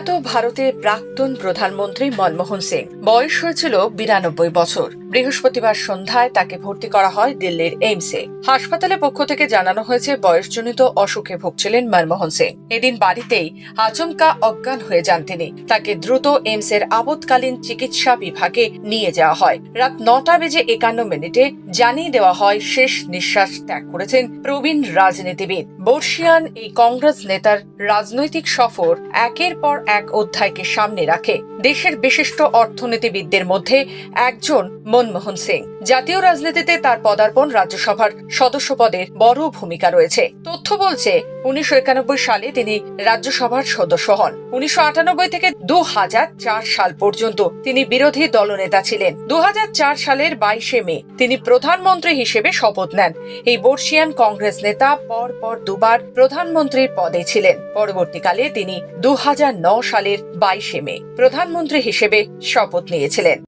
প্রয়াত ভারতের প্রাক্তন প্রধানমন্ত্রী মনমোহন সিং। বয়স হয়েছিল বিরানব্বই বছর। বৃহস্পতিবার সন্ধ্যায় তাকে ভর্তি করা হয় দিল্লির এইমসে। হাসপাতালের পক্ষ থেকে জানানো হয়েছে, বয়সজনিত অসুখে ভুগছিলেন মনমোহন সিং। এদিন বাড়িতেই আচমকা অজ্ঞান হয়ে যান তিনি। তাকে দ্রুত এইমসের আপৎকালীন চিকিৎসা বিভাগে নিয়ে যাওয়া হয়। রাত নটা বেজে একান্ন মিনিটে জানিয়ে দেওয়া হয়, শেষ নিঃশ্বাস ত্যাগ করেছেন প্রবীণ রাজনীতিবিদ। বর্ষিয়ান এই কংগ্রেস নেতার রাজনৈতিক সফর একের পর এক অধ্যায়কে সামনে রাখে। দেশের বিশিষ্ট অর্থনীতিবিদদের মধ্যে একজন মনমোহন সিং। জাতীয় রাজনীতিতে তার পদার্পণ রাজ্যসভার সদস্য পদের বড় ভূমিকা রয়েছে। তথ্য বলছে উনিশশো একানব্বই সালে তিনি রাজ্যসভার সদস্য হন। উনিশশো আটানব্বই থেকে দুই হাজার চার সাল পর্যন্ত তিনি বিরোধী দলনেতা ছিলেন। দু হাজার চার সালের বাইশে মে তিনি প্রধানমন্ত্রী হিসেবে শপথ নেন। এই বর্ষিয়ান কংগ্রেস নেতা পর পর দুবার প্রধানমন্ত্রীর পদে ছিলেন। পরবর্তীকালে তিনি দুহাজার নয় সালের বাইশে মে প্রধানমন্ত্রী হিসেবে শপথ নিয়েছিলেন।